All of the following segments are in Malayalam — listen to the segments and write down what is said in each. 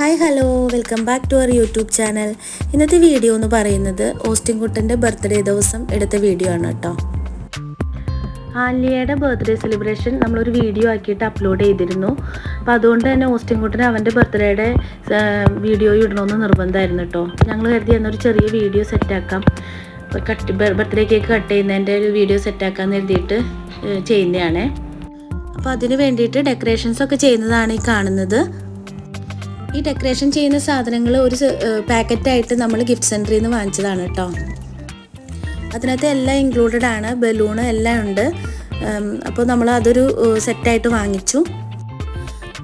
Hi hello. Welcome back to our YouTube channel. ഇന്നത്തെ വീഡിയോ എന്ന് പറയുന്നത് ഓസ്റ്റിൻ കുട്ടന്റെ ബർത്ത്ഡേ ദിവസം എടുത്ത വീഡിയോ ആണ് കേട്ടോ. ആലിയയുടെ ബർത്ത്ഡേ സെലിബ്രേഷൻ നമ്മളൊരു വീഡിയോ ആക്കിയിട്ട് അപ്ലോഡ് ചെയ്തിരുന്നു. അപ്പോൾ അതുകൊണ്ട് തന്നെ ഓസ്റ്റിൻ കുട്ടൻ അവന്റെ ബർത്ത്ഡേയുടെ വീഡിയോ ഇടണമെന്ന് നിർബന്ധമായിരുന്നു കേട്ടോ. ഞങ്ങൾ കരുതി എന്നൊരു ചെറിയ വീഡിയോ സെറ്റാക്കാം. കട്ട് ബർത്ത്ഡേ കേക്ക് കട്ട് ചെയ്യുന്നതിന്റെ ഒരു വീഡിയോ സെറ്റാക്കാമെന്ന് കരുതിയിട്ട് ഏഹ് ചെയ്യുന്നതാണേ. അപ്പോൾ അതിന് വേണ്ടിയിട്ട് ഡെക്കറേഷൻസ് ഒക്കെ ചെയ്യുന്നതാണ് ഈ കാണുന്നത്. ഈ ഡെക്കറേഷൻ ചെയ്യുന്ന സാധനങ്ങൾ ഒരു പാക്കറ്റായിട്ട് നമ്മൾ ഗിഫ്റ്റ് സെന്ററിൽ നിന്ന് വാങ്ങിച്ചതാണ് കേട്ടോ അതിനകത്ത് എല്ലാം ഇൻക്ലൂഡഡ് ആണ് ബലൂണ് എല്ലാം ഉണ്ട്. അപ്പോൾ നമ്മൾ അതൊരു സെറ്റായിട്ട് വാങ്ങിച്ചു.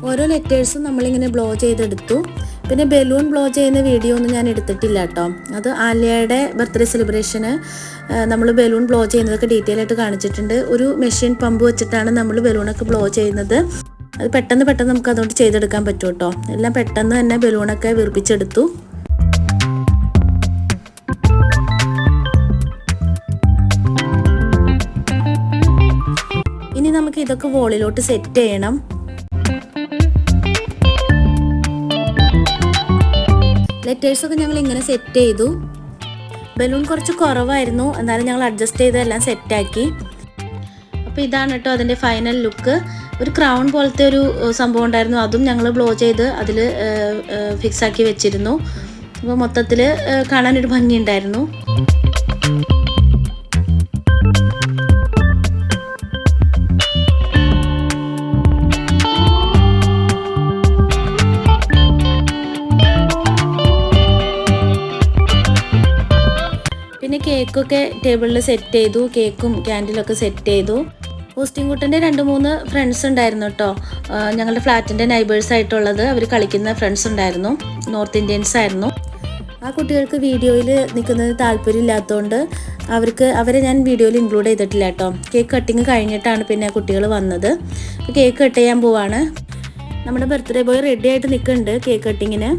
ഓരോ ലെറ്റേഴ്സും നമ്മളിങ്ങനെ ബ്ലോ ചെയ്തെടുത്തു. പിന്നെ ബലൂൺ ബ്ലോ ചെയ്യുന്ന വീഡിയോ ഒന്നും ഞാൻ എടുത്തിട്ടില്ല കേട്ടോ അത് ആലിയയുടെ ബർത്ത്ഡേ സെലിബ്രേഷന് നമ്മൾ ബലൂൺ ബ്ലോ ചെയ്യുന്നതൊക്കെ ഡീറ്റെയിൽ ആയിട്ട് കാണിച്ചിട്ടുണ്ട്. ഒരു മെഷീൻ പമ്പ് വെച്ചിട്ടാണ് നമ്മൾ ബലൂണൊക്കെ ബ്ലോ ചെയ്യുന്നത്. അത് പെട്ടെന്ന് പെട്ടെന്ന് നമുക്ക് അതുകൊണ്ട് ചെയ്തെടുക്കാൻ പറ്റും കേട്ടോ. എല്ലാം പെട്ടെന്ന് തന്നെ ബലൂണൊക്കെ വീർപ്പിച്ചെടുത്തു. ഇനി നമുക്ക് ഇതൊക്കെ വോളിലോട്ട് സെറ്റ് ചെയ്യണം. ലെറ്റേഴ്സൊക്കെ ഞങ്ങൾ ഇങ്ങനെ സെറ്റ് ചെയ്തു. ബലൂൺ കുറച്ച് കുറവായിരുന്നു. എന്നാലും ഞങ്ങൾ അഡ്ജസ്റ്റ് ചെയ്ത് എല്ലാം സെറ്റാക്കി അപ്പോൾ ഇതാണ് കേട്ടോ അതിന്റെ ഫൈനൽ ലുക്ക് ഒരു ക്രൗൺ പോലത്തെ ഒരു സംഭവം ഉണ്ടായിരുന്നു. അതും ഞങ്ങൾ ബ്ലോ ചെയ്ത് അതിൽ ഫിക്സ് ആക്കി വെച്ചിരുന്നു. അപ്പോൾ മൊത്തത്തിൽ കാണാനൊരു ഭംഗിയുണ്ടായിരുന്നു. പിന്നെ കേക്കൊക്കെ ടേബിളിൽ സെറ്റ് ചെയ്തു. കേക്കും ക്യാൻഡിലൊക്കെ സെറ്റ് ചെയ്തു. കുട്ടന്റെ രണ്ട് മൂന്ന് ഫ്രണ്ട്സ് ഉണ്ടായിരുന്നു കേട്ടോ ഞങ്ങളുടെ ഫ്ലാറ്റിന്റെ നൈബേഴ്സ് ആയിട്ടുള്ളത് അവർ കളിക്കുന്ന ഫ്രണ്ട്സ് ഉണ്ടായിരുന്നു. നോർത്ത് ഇന്ത്യൻസ് ആയിരുന്നു. ആ കുട്ടികൾക്ക് വീഡിയോയിൽ നിൽക്കുന്നത് താല്പര്യം ഇല്ലാത്തതുകൊണ്ട് അവർക്ക് അവരെ ഞാൻ വീഡിയോയിൽ ഇൻക്ലൂഡ് ചെയ്തിട്ടില്ല കേട്ടോ കേക്ക് കട്ടിങ് കഴിഞ്ഞിട്ടാണ് പിന്നെ കുട്ടികൾ വന്നത്. കേക്ക് കട്ട് ചെയ്യാൻ പോവാണ്. നമ്മുടെ ബർത്ത്ഡേ ബോയ് റെഡി ആയിട്ട് നിൽക്കുന്നുണ്ട് കേക്ക് കട്ടിങ്ങിന്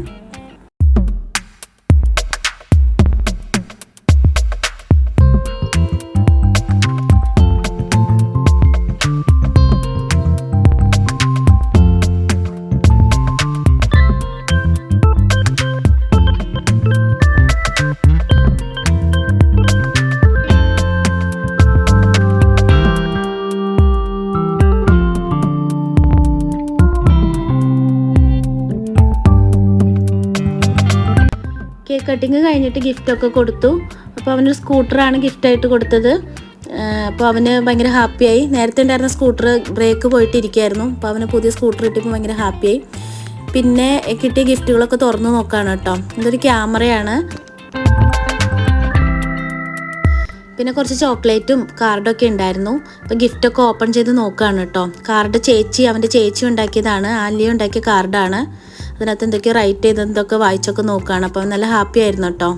കട്ടിങ് കഴിഞ്ഞിട്ട് ഗിഫ്റ്റ് ഒക്കെ കൊടുത്തു. അപ്പോൾ അവനൊരു സ്കൂട്ടറാണ് ഗിഫ്റ്റായിട്ട് കൊടുത്തത്. അപ്പോൾ അവന് ഭയങ്കര ഹാപ്പിയായി നേരത്തെ ഉണ്ടായിരുന്ന സ്കൂട്ടർ ബ്രേക്ക് പോയിട്ട് ഇരിക്കുകയായിരുന്നു അപ്പോൾ അവന് പുതിയ സ്കൂട്ടർ കിട്ടിയപ്പോൾ ഭയങ്കര ഹാപ്പിയായി പിന്നെ കിട്ടിയ ഗിഫ്റ്റുകളൊക്കെ തുറന്നു നോക്കുകയാണ് കേട്ടോ. ഇതൊരു ക്യാമറയാണ്. പിന്നെ കുറച്ച് ചോക്ലേറ്റും കാർഡൊക്കെ ഉണ്ടായിരുന്നു. അപ്പോൾ ഗിഫ്റ്റൊക്കെ ഓപ്പൺ ചെയ്ത് നോക്കുകയാണ് കേട്ടോ. കാർഡ് ചേച്ചി അവന്റെ ചേച്ചി ഉണ്ടാക്കിയതാണ്. ആലിയ ഉണ്ടാക്കിയ കാർഡാണ് അതിനകത്ത് എന്തൊക്കെയോ റൈറ്റ് ചെയ്തതൊക്കെ വായിച്ചൊക്കെ നോക്കുകയാണ്. അപ്പോൾ നല്ല ഹാപ്പി ആയിരുന്നു കേട്ടോ.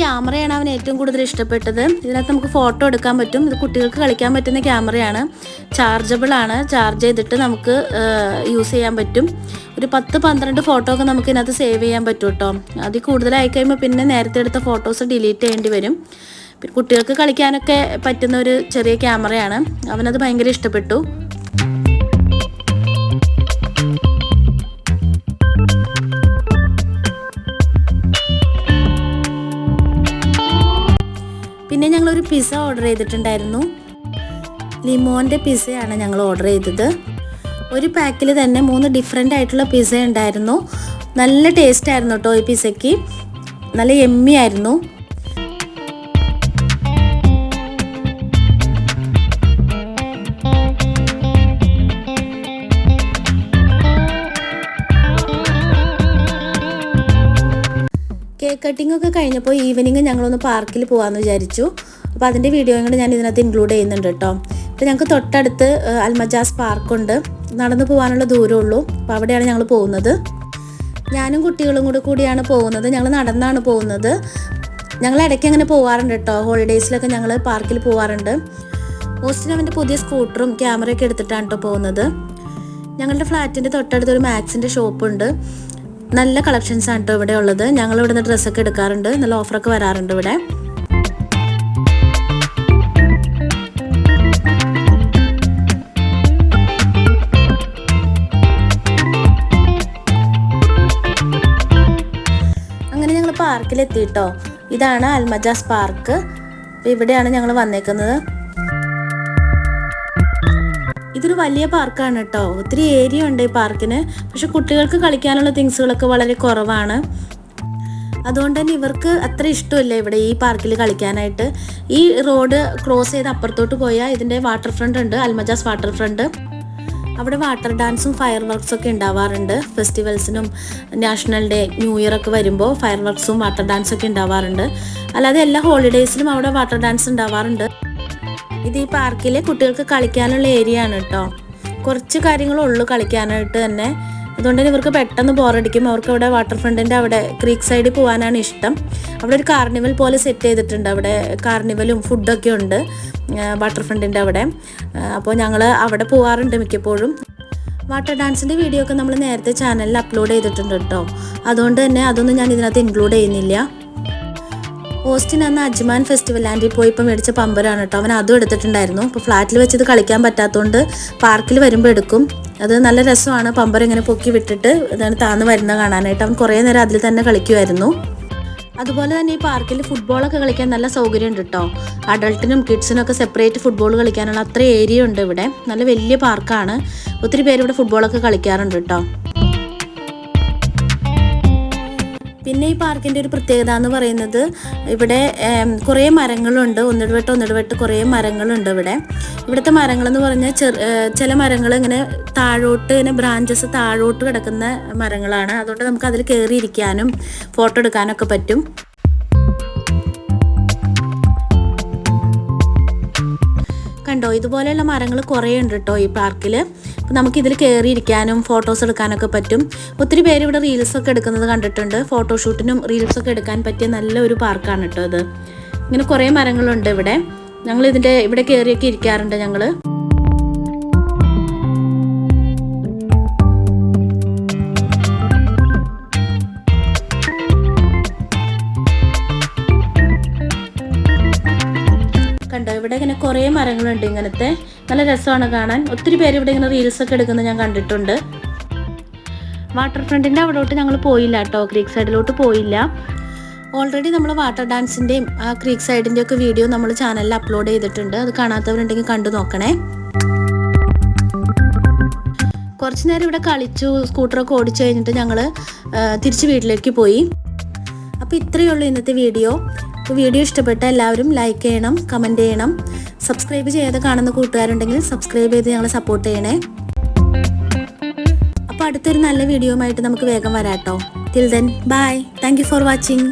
ക്യാമറയാണ് അവൻ ഏറ്റവും കൂടുതൽ ഇഷ്ടപ്പെട്ടത്. ഇതിനകത്ത് നമുക്ക് ഫോട്ടോ എടുക്കാൻ പറ്റും. ഇത് കുട്ടികൾക്ക് കളിക്കാൻ പറ്റുന്ന ക്യാമറയാണ്. ചാർജബിൾ ആണ്. ചാർജ് ചെയ്തിട്ട് നമുക്ക് യൂസ് ചെയ്യാൻ പറ്റും. ഒരു പത്ത് പന്ത്രണ്ട് ഫോട്ടോ ഒക്കെ നമുക്ക് ഇതിനകത്ത് സേവ് ചെയ്യാൻ പറ്റും കേട്ടോ. അതിൽ കൂടുതലായി കഴിയുമ്പോൾ പിന്നെ നേരത്തെ എടുത്ത ഫോട്ടോസ് ഡിലീറ്റ് ചെയ്യേണ്ടി വരും. പിന്നെ കുട്ടികൾക്ക് കളിക്കാനൊക്കെ പറ്റുന്ന ഒരു ചെറിയ ക്യാമറയാണ്. അവനത് ഭയങ്കര ഇഷ്ടപ്പെട്ടു. ഓർഡർ ചെയ്തിട്ടുണ്ടായിരുന്നു. ലിമോന്റെ പിസ്സയാണ് ഞങ്ങൾ ഓർഡർ ചെയ്തത്. ഒരു പാക്കിൽ തന്നെ മൂന്ന് ഡിഫറെന്റ് ആയിട്ടുള്ള പിസ്സ ഉണ്ടായിരുന്നു. നല്ല ടേസ്റ്റ് ആയിരുന്നു കേട്ടോ ഈ പിസ്സയ്ക്ക് നല്ല എമ്മി ആയിരുന്നു. കേക്ക് കട്ടിംഗ് ഒക്കെ കഴിഞ്ഞപ്പോൾ ഈവനിങ് ഞങ്ങളൊന്ന് പാർക്കിൽ പോകാമെന്ന് വിചാരിച്ചു. അപ്പോൾ അതിന്റെ വീഡിയോയും കൂടെ ഞാൻ ഇതിനകത്ത് ഇൻക്ലൂഡ് ചെയ്യുന്നുണ്ട് കേട്ടോ. അപ്പോൾ ഞങ്ങൾക്ക് തൊട്ടടുത്ത് അൽമജാസ് പാർക്കുണ്ട്. നടന്നു പോകാനുള്ള ദൂരമുള്ളൂ അപ്പോൾ അവിടെയാണ് ഞങ്ങൾ പോകുന്നത്. ഞാനും കുട്ടികളും കൂടെ കൂടിയാണ് പോകുന്നത്. ഞങ്ങൾ നടന്നാണ് പോകുന്നത്. ഞങ്ങൾ ഇടയ്ക്ക് അങ്ങനെ പോകാറുണ്ട് കേട്ടോ. ഹോളിഡേയ്സിലൊക്കെ ഞങ്ങൾ പാർക്കിൽ പോകാറുണ്ട് ഓസ്റ്റിൻ അവന്റെ പുതിയ സ്കൂട്ടറും ക്യാമറയൊക്കെ എടുത്തിട്ടാണ് കേട്ടോ പോകുന്നത്. ഞങ്ങളുടെ ഫ്ലാറ്റിന്റെ തൊട്ടടുത്ത് ഒരു മാക്സിന്റെ ഷോപ്പുണ്ട്. നല്ല കളക്ഷൻസ് ആണ് കേട്ടോ ഇവിടെ ഉള്ളത്. ഞങ്ങൾ ഇവിടെ ഡ്രസ്സൊക്കെ എടുക്കാറുണ്ട്. നല്ല ഓഫറൊക്കെ വരാറുണ്ട് ഇവിടെ. എത്തിയിട്ടോ ഇതാണ് അൽമജാസ് പാർക്ക്. ഇവിടെയാണ് ഞങ്ങൾ വന്നേക്കുന്നത്. ഇതൊരു വലിയ പാർക്കാണ് കേട്ടോ ഒത്തിരി ഏരിയ ഉണ്ട് ഈ പാർക്കിന്. പക്ഷെ കുട്ടികൾക്ക് കളിക്കാനുള്ള തിങ്സുകളൊക്കെ വളരെ കുറവാണ്. അതുകൊണ്ട് തന്നെ ഇവർക്ക് അത്ര ഇഷ്ടമില്ല ഇവിടെ ഈ പാർക്കിൽ കളിക്കാനായിട്ട്. ഈ റോഡ് ക്രോസ് ചെയ്ത് അപ്പുറത്തോട്ട് പോയാൽ ഇതിന്റെ വാട്ടർ ഫ്രണ്ട് ഉണ്ട് അൽമജാസ് വാട്ടർ ഫ്രണ്ട് അവിടെ വാട്ടർ ഡാൻസും ഫയർ വർക്ക്സും ഒക്കെ ഉണ്ടാവാറുണ്ട്. ഫെസ്റ്റിവൽസിനും നാഷണൽ ഡേ ന്യൂ ഇയർ ഒക്കെ വരുമ്പോൾ ഫയർ വർക്ക്സും വാട്ടർ ഡാൻസും ഒക്കെ ഉണ്ടാവാറുണ്ട്. അല്ലാതെ എല്ലാ ഹോളിഡേയ്സിലും അവിടെ വാട്ടർ ഡാൻസ് ഉണ്ടാവാറുണ്ട്. ഇത് ഈ പാർക്കിൽ കുട്ടികൾക്ക് കളിക്കാനുള്ള ഏരിയ ആണ് കേട്ടോ കുറച്ച് കാര്യങ്ങളുള്ളൂ കളിക്കാനായിട്ട് തന്നെ. അതുകൊണ്ട് തന്നെ ഇവർക്ക് പെട്ടെന്ന് ബോറടിക്കും അവർക്ക് അവിടെ വാട്ടർ ഫ്രണ്ടിന്റെ അവിടെ ക്രീക്ക് സൈഡിൽ പോകാനാണ് ഇഷ്ടം. അവിടെ ഒരു കാർണിവൽ പോലെ സെറ്റ് ചെയ്തിട്ടുണ്ട്. അവിടെ കാർണിവലും ഫുഡൊക്കെ ഉണ്ട് വാട്ടർ ഫ്രണ്ടിന്റെ അവിടെ. അപ്പോൾ ഞങ്ങൾ അവിടെ പോകാറുണ്ട് മിക്കപ്പോഴും. വാട്ടർ ഡാൻസിന്റെ വീഡിയോ ഒക്കെ നമ്മൾ നേരത്തെ ചാനലിൽ അപ്ലോഡ് ചെയ്തിട്ടുണ്ട് കേട്ടോ അതുകൊണ്ട് തന്നെ അതൊന്നും ഞാൻ ഇതിനകത്ത് ഇൻക്ലൂഡ് ചെയ്യുന്നില്ല. ഓസ്റ്റിൻ അന്ന് അജ്മാൻ ഫെസ്റ്റിവൽ ലാൻഡിൽ പോയി ഇപ്പം മേടിച്ച പമ്പരാണ് കേട്ടോ അവൻ അതും എടുത്തിട്ടുണ്ടായിരുന്നു. ഇപ്പോൾ ഫ്ലാറ്റിൽ വെച്ചത് കളിക്കാൻ പറ്റാത്തതുകൊണ്ട് പാർക്കിൽ വരുമ്പോൾ എടുക്കും. അത് നല്ല രസമാണ്. പമ്പർ ഇങ്ങനെ പൊക്കി വിട്ടിട്ട് ഇതാണ് താന്ന് വരുന്ന കാണാനായിട്ട്. അവൻ കുറേ നേരം അതിൽ തന്നെ കളിക്കുമായിരുന്നു അതുപോലെ തന്നെ ഈ പാർക്കിൽ ഫുട്ബോളൊക്കെ കളിക്കാൻ നല്ല സൗകര്യമുണ്ട് കേട്ടോ അഡൾട്ടിനും കിഡ്സിനും ഒക്കെ സെപ്പറേറ്റ് ഫുട്ബോൾ കളിക്കാനുള്ള അത്ര ഏരിയ ഉണ്ട് ഇവിടെ. നല്ല വലിയ പാർക്കാണ് ഒത്തിരി പേര് ഇവിടെ ഫുട്ബോളൊക്കെ കളിക്കാറുണ്ട് കേട്ടോ പിന്നെ ഈ പാർക്കിന്റെ ഒരു പ്രത്യേകത എന്ന് പറയുന്നത് ഇവിടെ കുറേ മരങ്ങളുണ്ട്. ഒന്നിടവിട്ട് ഒന്നിടവിട്ട് കുറേ മരങ്ങളുണ്ട് ഇവിടെ. ഇവിടുത്തെ മരങ്ങളെന്ന് പറഞ്ഞാൽ ചില മരങ്ങൾ ഇങ്ങനെ താഴോട്ട് ഇങ്ങനെ ബ്രാഞ്ചസ് താഴോട്ട് കിടക്കുന്ന മരങ്ങളാണ്. അതുകൊണ്ട് നമുക്ക് അതിൽ കയറിയിരിക്കാനും ഫോട്ടോ എടുക്കാനൊക്കെ പറ്റും. കണ്ടോ? ഇതുപോലെയുള്ള മരങ്ങൾ കുറേ ഉണ്ട് കേട്ടോ ഈ പാർക്കിൽ നമുക്ക് ഇതിൽ കയറിയിരിക്കാനും ഫോട്ടോസ് എടുക്കാനൊക്കെ പറ്റും. ഒത്തിരി പേര് ഇവിടെ റീൽസൊക്കെ എടുക്കുന്നത് കണ്ടിട്ടുണ്ട്. ഫോട്ടോഷൂട്ടിനും റീൽസൊക്കെ എടുക്കാൻ പറ്റിയ നല്ലൊരു പാർക്കാണ് കേട്ടോ ഇത്. ഇങ്ങനെ കുറേ മരങ്ങളുണ്ട് ഇവിടെ. ഞങ്ങൾ ഇതിന്റെ ഇവിടെ കയറിയൊക്കെ ഇരിക്കാറുണ്ട് ഞങ്ങൾ കുറേ മരങ്ങളുണ്ട് ഇങ്ങനത്തെ. നല്ല രസമാണ് കാണാൻ. ഒത്തിരി പേര് ഇവിടെ ഇങ്ങനെ റീൽസ് ഒക്കെ എടുക്കുന്നത് ഞാൻ കണ്ടിട്ടുണ്ട്. വാട്ടർ ഫ്രണ്ടിന്റെ അവിടോട്ട് ഞങ്ങൾ പോയില്ല കേട്ടോ. ക്രീക്ക് സൈഡിലോട്ട് പോയില്ല. ഓൾറെഡി നമ്മൾ വാട്ടർ ഡാൻസിന്റെയും ആ ക്രീക്ക് സൈഡിന്റെ ഒക്കെ വീഡിയോ നമ്മൾ ചാനലിൽ അപ്ലോഡ് ചെയ്തിട്ടുണ്ട്. അത് കാണാത്തവരുണ്ടെങ്കിൽ കണ്ടു നോക്കണേ. കുറച്ച് നേരം ഇവിടെ കളിച്ചു സ്കൂട്ടറൊക്കെ ഓടിച്ചു കഴിഞ്ഞിട്ട് ഞങ്ങൾ തിരിച്ച് വീട്ടിലേക്ക് പോയി. അപ്പോൾ ഇത്രയേ ഉള്ളൂ ഇന്നത്തെ വീഡിയോ വീഡിയോ ഇഷ്ടപ്പെട്ട എല്ലാവരും ലൈക്ക് ചെയ്യണം കമന്റ് ചെയ്യണം. സബ്സ്ക്രൈബ് ചെയ്യാതെ കാണുന്ന കൂട്ടുകാരുണ്ടെങ്കിൽ സബ്സ്ക്രൈബ് ചെയ്ത് ഞങ്ങളെ സപ്പോർട്ട് ചെയ്യണേ. അപ്പോൾ അടുത്തൊരു നല്ല വീഡിയോയുമായിട്ട് നമുക്ക് വേഗം വരാട്ടോ. Till then bye thank for watching